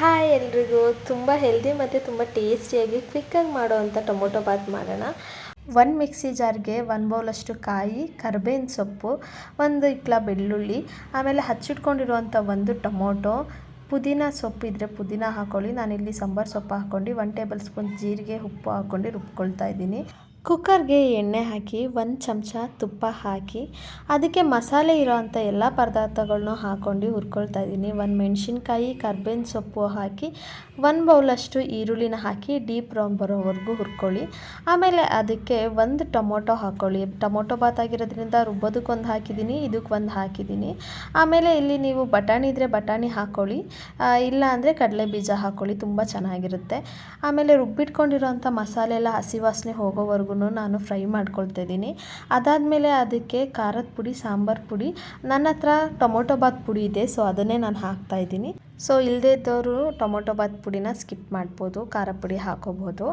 Hi ಎಲ್ರಿಗೂ. ತುಂಬ healthy ಮತ್ತು ತುಂಬ ಟೇಸ್ಟಿಯಾಗಿ ಕ್ವಿಕ್ಕಾಗಿ ಮಾಡೋವಂಥ ಟೊಮೊಟೊ ಬಾತ್ ಮಾಡೋಣ. ಒಂದು ಮಿಕ್ಸಿ ಜಾರ್ಗೆ ಒಂದು ಬೌಲಷ್ಟು ಕಾಯಿ, ಕರ್ಬೇವಿನ ಸೊಪ್ಪು, ಒಂದು ಇಕ್ಲ ಬೆಳ್ಳುಳ್ಳಿ, ಆಮೇಲೆ ಹಚ್ಚಿಟ್ಕೊಂಡಿರುವಂಥ ಒಂದು ಟೊಮೊಟೊ. ಪುದೀನ ಸೊಪ್ಪು ಇದ್ದರೆ ಪುದೀನ ಹಾಕ್ಕೊಳ್ಳಿ ನಾನಿಲ್ಲಿ ಸಾಂಬಾರು ಸೊಪ್ಪು ಹಾಕ್ಕೊಂಡು ಒನ್ ಟೇಬಲ್ ಸ್ಪೂನ್ ಜೀರಿಗೆ ಉಪ್ಪು ಹಾಕ್ಕೊಂಡು ರುಬ್ಕೊಳ್ತಾ ಇದ್ದೀನಿ. ಕುಕ್ಕರ್ಗೆ ಎಣ್ಣೆ ಹಾಕಿ, ಒಂದು ಚಮಚ ತುಪ್ಪ ಹಾಕಿ, ಅದಕ್ಕೆ ಮಸಾಲೆ ಇರೋವಂಥ ಎಲ್ಲ ಪದಾರ್ಥಗಳ್ನೂ ಹಾಕ್ಕೊಂಡು ಹುರ್ಕೊಳ್ತಾ ಇದ್ದೀನಿ. ಒಂದು ಮೆಣಸಿನ್ಕಾಯಿ, ಕರ್ಬೇವಿನ ಸೊಪ್ಪು ಹಾಕಿ, ಒಂದು ಬೌಲಷ್ಟು ಈರುಳ್ಳಿನ ಹಾಕಿ ಡೀಪ್ ಬ್ರೌನ್ ಬರೋವರೆಗೂ ಹುರ್ಕೊಳ್ಳಿ. ಆಮೇಲೆ ಅದಕ್ಕೆ ಒಂದು ಟೊಮೊಟೊ ಹಾಕ್ಕೊಳ್ಳಿ ಟೊಮೊಟೊ ಬಾತ್ ಆಗಿರೋದ್ರಿಂದ ರುಬ್ಬೋದಕ್ಕೊಂದು ಹಾಕಿದ್ದೀನಿ ಇದಕ್ಕೆ ಒಂದು ಹಾಕಿದ್ದೀನಿ. ಆಮೇಲೆ ಇಲ್ಲಿ ನೀವು ಬಟಾಣಿ ಇದ್ದರೆ ಬಟಾಣಿ ಹಾಕ್ಕೊಳ್ಳಿ ಇಲ್ಲ ಅಂದರೆ ಕಡಲೆ ಬೀಜ ಹಾಕ್ಕೊಳ್ಳಿ ತುಂಬ ಚೆನ್ನಾಗಿರುತ್ತೆ. ಆಮೇಲೆ ರುಬ್ಬಿಟ್ಕೊಂಡಿರೋಂಥ ಮಸಾಲೆ ಎಲ್ಲ ಹಸಿ ವಾಸನೆ ಹೋಗೋವರೆಗೂ ನಾನು ಫ್ರೈ ಮಾಡ್ಕೊಳ್ತಾ ಇದ್ದೀನಿ. ಅದಾದಮೇಲೆ ಅದಕ್ಕೆ ಖಾರದ ಪುಡಿ, ಸಾಂಬಾರು ಪುಡಿ. ನನ್ನ ಹತ್ರ ಟೊಮೊಟೊ ಬಾತ್ ಪುಡಿ ಇದೆ, ಸೊ ಅದನ್ನೇ ನಾನು ಹಾಕ್ತಾ ಇದ್ದೀನಿ. ಸೊ ಇಲ್ಲದೇ ಇದ್ದವರು ಟೊಮೊಟೊ ಬಾತ್ ಪುಡಿನ ಸ್ಕಿಪ್ ಮಾಡ್ಬೋದು, ಖಾರ ಪುಡಿ ಹಾಕೋಬೋದು.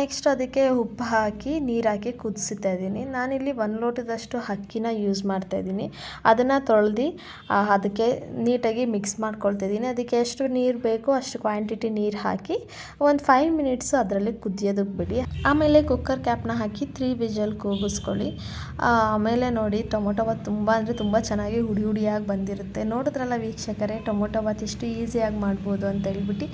ನೆಕ್ಸ್ಟ್ ಅದಕ್ಕೆ ಉಪ್ಪು ಹಾಕಿ, ನೀರು ಹಾಕಿ ಕುದಿಸ್ತಾ ಇದ್ದೀನಿ. ನಾನಿಲ್ಲಿ ಒಂದು ಲೋಟದಷ್ಟು ಅಕ್ಕಿನ ಯೂಸ್ ಮಾಡ್ತಾ ಇದ್ದೀನಿ. ಅದನ್ನು ತೊಳೆದು ಅದಕ್ಕೆ ನೀಟಾಗಿ ಮಿಕ್ಸ್ ಮಾಡ್ಕೊಳ್ತಾ ಇದ್ದೀನಿ. ಅದಕ್ಕೆ ಎಷ್ಟು ನೀರು ಬೇಕೋ ಅಷ್ಟು ಕ್ವಾಂಟಿಟಿ ನೀರು ಹಾಕಿ, ಒಂದು ಫೈವ್ ಮಿನಿಟ್ಸ್ ಅದರಲ್ಲಿ ಕುದಿಯೋದಕ್ಕೆ ಬಿಡಿ. ಆಮೇಲೆ ಕುಕ್ಕರ್ ಕ್ಯಾಪ್ನ ಹಾಕಿ ತ್ರೀ ವಿಜಲ್ ಕೂಗಿಸ್ಕೊಳ್ಳಿ. ಆಮೇಲೆ ನೋಡಿ, ಟೊಮೊಟೊ ಬಾತ್ ತುಂಬ ಅಂದರೆ ತುಂಬ ಚೆನ್ನಾಗಿ ಹುಡಿ ಹುಡಿಯಾಗಿ ಬಂದಿರುತ್ತೆ. ನೋಡಿದ್ರಲ್ಲ ವೀಕ್ಷಕರೇ, ಟೊಮೊಟೊ ಬಾತ್ ಎಷ್ಟು ಈಸಿಯಾಗಿ ಮಾಡ್ಬೋದು ಅಂತ ಹೇಳ್ಬಿಟ್ಟು